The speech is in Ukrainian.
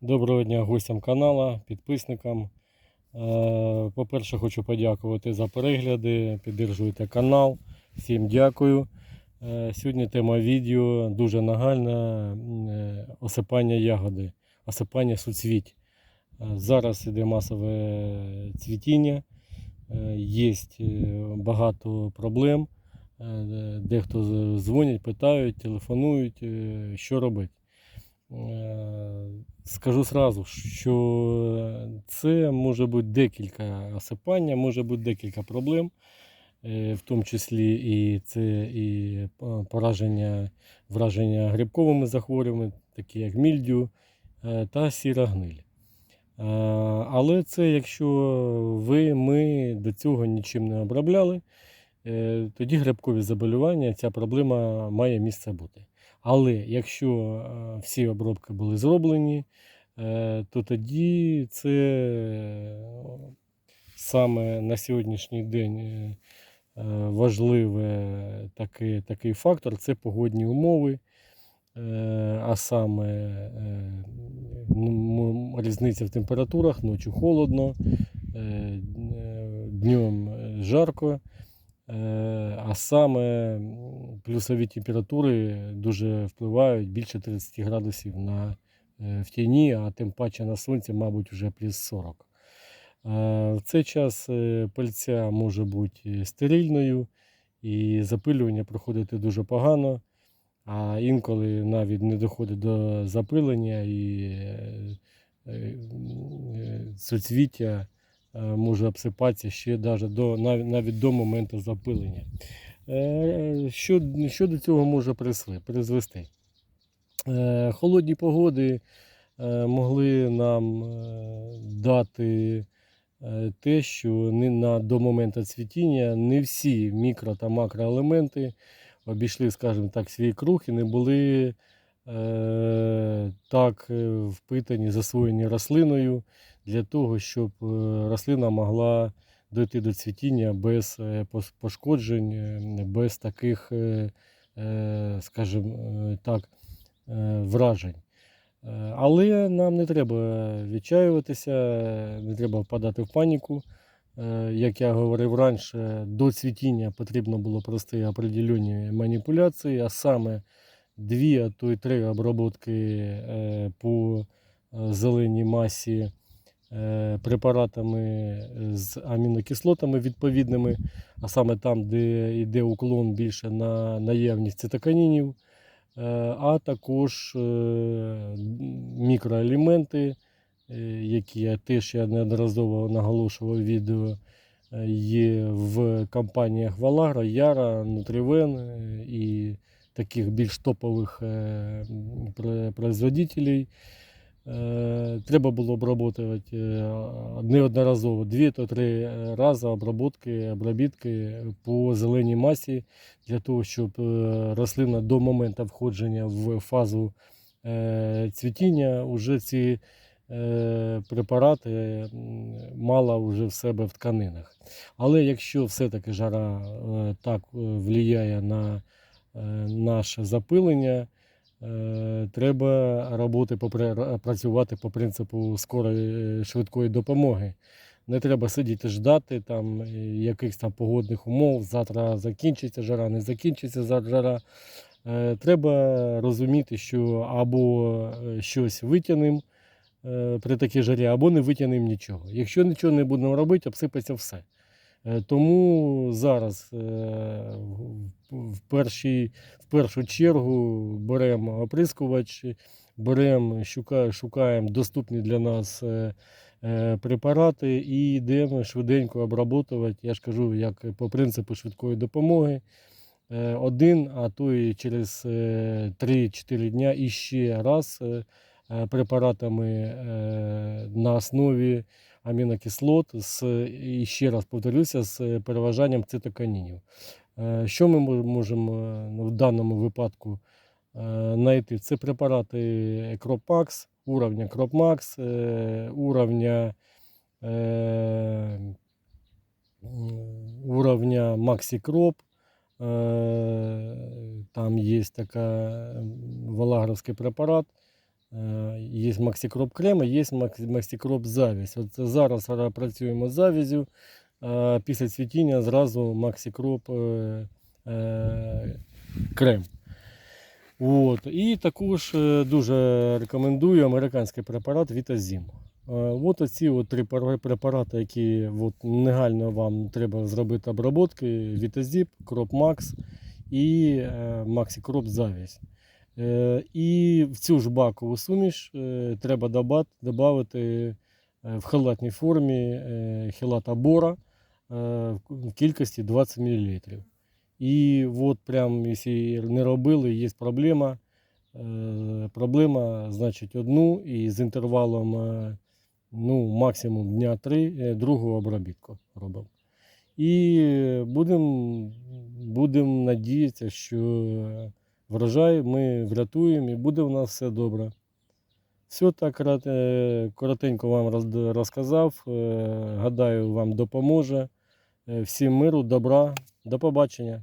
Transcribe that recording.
Доброго дня гостям каналу, підписникам. Е, По-перше, хочу подякувати за перегляди. Підтримуйте канал. Всім дякую. Е, Сьогодні тема відео дуже нагальна е, осипання ягоди, осипання суцвіть. Зараз іде масове цвітіння, є багато проблем. Дехто дзвонять, питають, телефонують, що робити. Е, Скажу сразу, що це може бути декілька осипання, може бути декілька проблем, е, в тому числі і це і пораження, враження грибковими захворюваннями, такі як мільдю е, та сіра гниль. Е, Але це якщо ви, ми до цього нічим не обробляли, е, тоді грибкові заболювання, ця проблема має місце бути. Але якщо е, всі обробки були зроблені, е, то тоді це е, саме на сьогоднішній день важливий такий, такий фактор це погодні умови, а саме різниця в температурах, ночі холодно, днем жарко. Е, А саме плюсові температури дуже впливають більше 30 градусів на, е, в тіні, а тим паче на сонці, мабуть, вже плюс 40. Е, В цей час пильця може бути стерильною і запилювання проходити дуже погано, а інколи навіть не доходить до запилення і суцвіття може обсипатися ще даже до, навіть, навіть до моменту запилення. Е, Що, що до цього може призвести? Е, Холодні погоди е, могли нам е, дати е, те, що не на, до моменту цвітіння не всі мікро та макроелементи обійшли, скажімо так, свій круг і не були е, так е, впитані, засвоєні рослиною для того, щоб е, рослина могла дойти до цвітіння без е, пошкоджень, е, без таких, скажімо так, вражень. Але нам не треба відчаюватися, не треба впадати в паніку. Як я говорив раніше, до цвітіння потрібно було провести определені маніпуляції, а саме дві, а то й три обробки по зеленій масі препаратами з амінокислотами відповідними, а саме там, де йде уклон більше на наявність цитоканінів, е, а також е, мікроелементи, е, які я теж я неодноразово наголошував відео, е, є в компаніях Валагра, Яра, Нутривен е, і таких більш топових е, производителей. Е, Треба було обработувати е, неодноразово дві то три рази обработки, обробітки по зеленій масі для того, щоб е, рослина до моменту входження в фазу е, цвітіння вже ці е, препарати мала вже в себе в тканинах. Але якщо все-таки жара е, так е, впливає на е, наше запилення, е, треба роботи працювати по принципу скорої е, швидкої допомоги. Не треба сидіти ждати там е, якихось там погодних умов. Завтра закінчиться жара, не закінчиться за- жара. Е, Треба розуміти, що або е, щось витягнемо е, при такій жарі, або не витягнемо нічого. Якщо нічого не будемо робити, обсипеться все. Е, Тому зараз е, в- першій, в першу чергу беремо оприскувач, беремо, шукаємо, доступні для нас е, препарати і йдемо швиденько обработувати. Я ж кажу, як по принципу швидкої допомоги. Один, а то і через е, 3-4 дня іще раз препаратами на основі амінокислот з, і ще раз повторюся, з переважанням цитоканінів. Що ми можемо е, ну, в даному випадку знайти? Це препарати Кропмакс, уровня Кропмакс, уровня, уровня Максикроп. Там є така валагровський препарат Є Максикроп крем, і є Макс- Максикроп завість. От зараз працюємо з завізю, а після цвітіння зразу Максикроп е, е, крем. От. І також е, дуже рекомендую американський препарат Вітазім. От оці от три препарати, які от негайно вам треба зробити обробки: Вітазіп, Кроп Макс і Максикроп Завість. Е, І в цю ж бакову суміш е, треба додати в халатній формі е, хелата бора е, в кількості 20 мл. І от прям, якщо не робили, є проблема. Е, Проблема, значить, одну і з інтервалом е, ну, максимум дня 3 другу обробітку робимо. І будемо будем надіятися, що врожай ми врятуємо і буде в нас все добре. Все так коротенько вам розказав. Е, Гадаю, вам допоможе. Е, Всім миру, добра, до побачення.